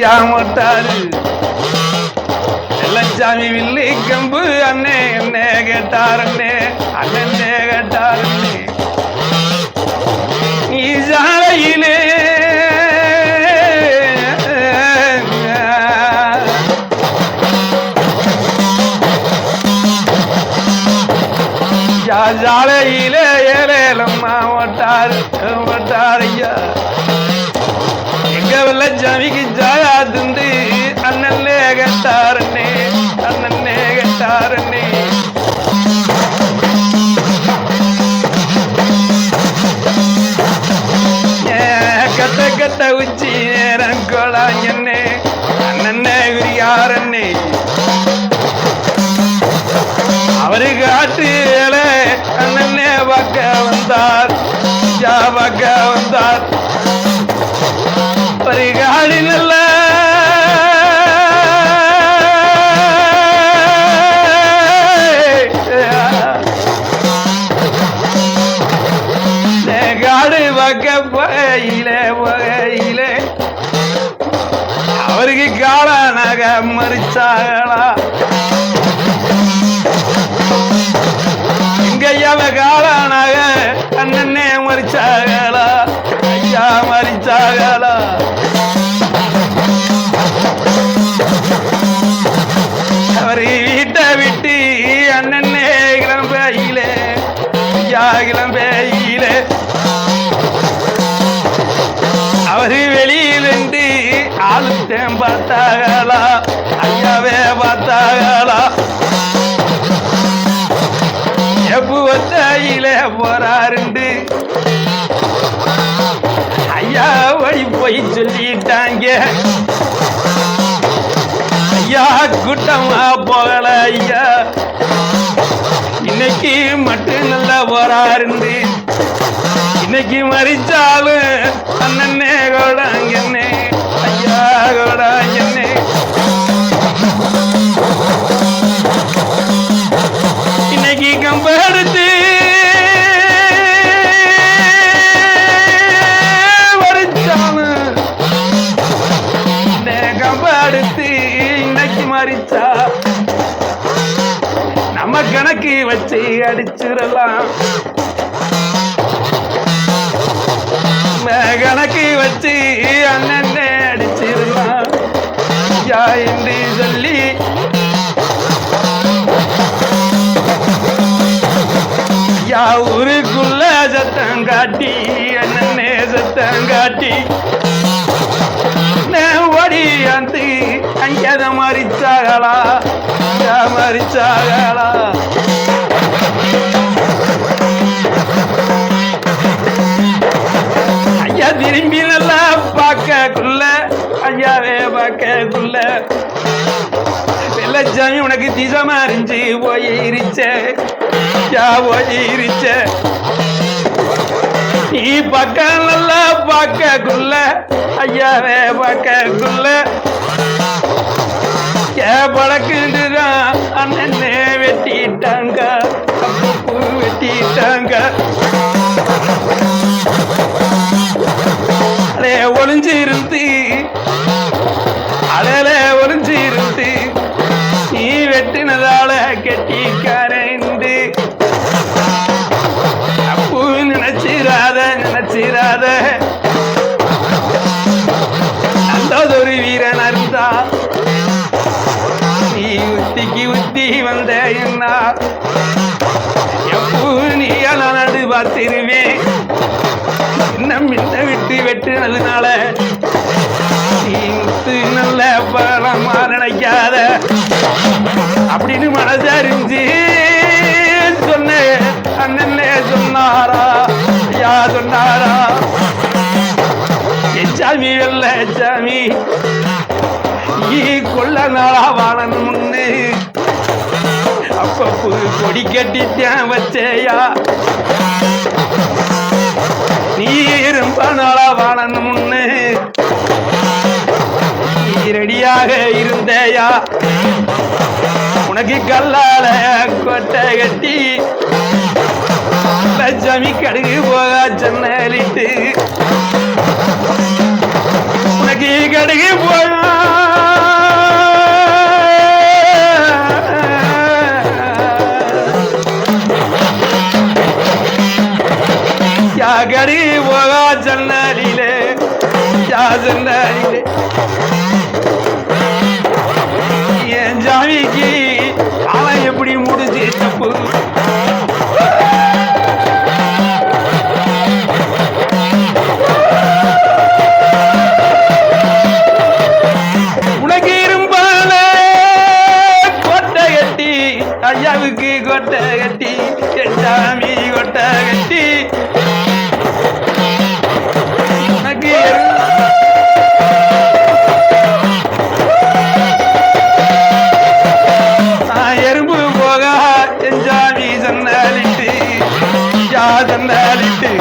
ஐயா வெள்ளச்சாமி வில்லி கம்பு அண்ணே என்ன கேட்டார் அண்ணே அண்ணே நீ சாலையிலே ஜாலையிலே சாலையிலே ஏலேலம்மா ஓட்டாரு ஓட்டார் ஐயா எங்க வெள்ளச்சாமிக்கு ஜாயா துண்டு அண்ணல்லே கேட்டாரண்ணே அண்ணன்னே கேட்டாரண்ணே உச்சி நேரம் கோலாங்கண்ணே அண்ணன்னே விரியாரண்ணே அவரு காட்டு வேலை அண்ணன்னே பக்க வந்தார். வந்தார். ஒரு காடு காடு பார்க்க போயில போயில அவருக்கு காளானாக மறிச்சாகளா இங்க ஐயாவ காளானாக அண்ணனே மறிச்சாகளா ஐயா மறிச்சாகளா ஆளுத்தேன் பார்த்தாகளா? ஐயாவே பார்த்தாகளா? எப்பு வந்தாயில போறாருண்டு. ஐயா வழி போய் சொல்லிட்டாங்க. ஐயா கூட்டமா போகல ஐயா. இன்னைக்கு மட்டும் நல்லா போறாருண்டு. இன்னைக்கு மறிச்சாலும் அண்ணன்னே கூட அங்கன்னே இன்னைக்கு கம்பெடுத்து இன்னைக்கு மறிச்சா. நம்ம கணக்கு வச்சு அடிச்சிடலாம். நம்ம கணக்கு வச்சு அந்த அண்ணனே சத்தம் ஓடி ஓடியாந்து அங்கத மறிச்சாகலா மறிச்சாகலா ஐயா திரும்பி நல்லா பார்க்கக்குள்ள ஐயாவே பார்க்கக்குள்ள. வெள்ளச்சாமி உனக்கு திசமா இருந்துச்சு போயிருச்ச யா போயிருச்ச நீ பக்கம் நல்லா பக்கக்குள்ள ஐயாவே பக்கக்குள்ள ஏ பழக்குண்டுதான் அண்ணனே வெட்டிட்டாங்க மின்ன விட்டு வெட்டுனதுனால நீ நல்ல பலமா நினைக்காத அப்படின்னு மனசறிஞ்சு சொன்னேன் அண்ணன்னே சொன்னாரா? ஐயா சொன்னாரா? என் சாமி வெள்ள சாமி நீ கொள்ள நாளா வாழணும் முன்னு. அப்பப்பு கொடி கட்டித்தான் வச்சேயா? நீ ரொம்ப நாளா முன்னு. நீ ரெடியாக இருந்தேயா? உனக்கு கல்லால கொட்டை கட்டி. லட்சமி கடுகு போக ஜன்னலிட்டு. உனக்கு கடுகு ராசன் என் ஜாமிக்கு அவன் எப்படி முடிச்சு? தப்பு. யாதன் அழித்து யாதன் அழித்து.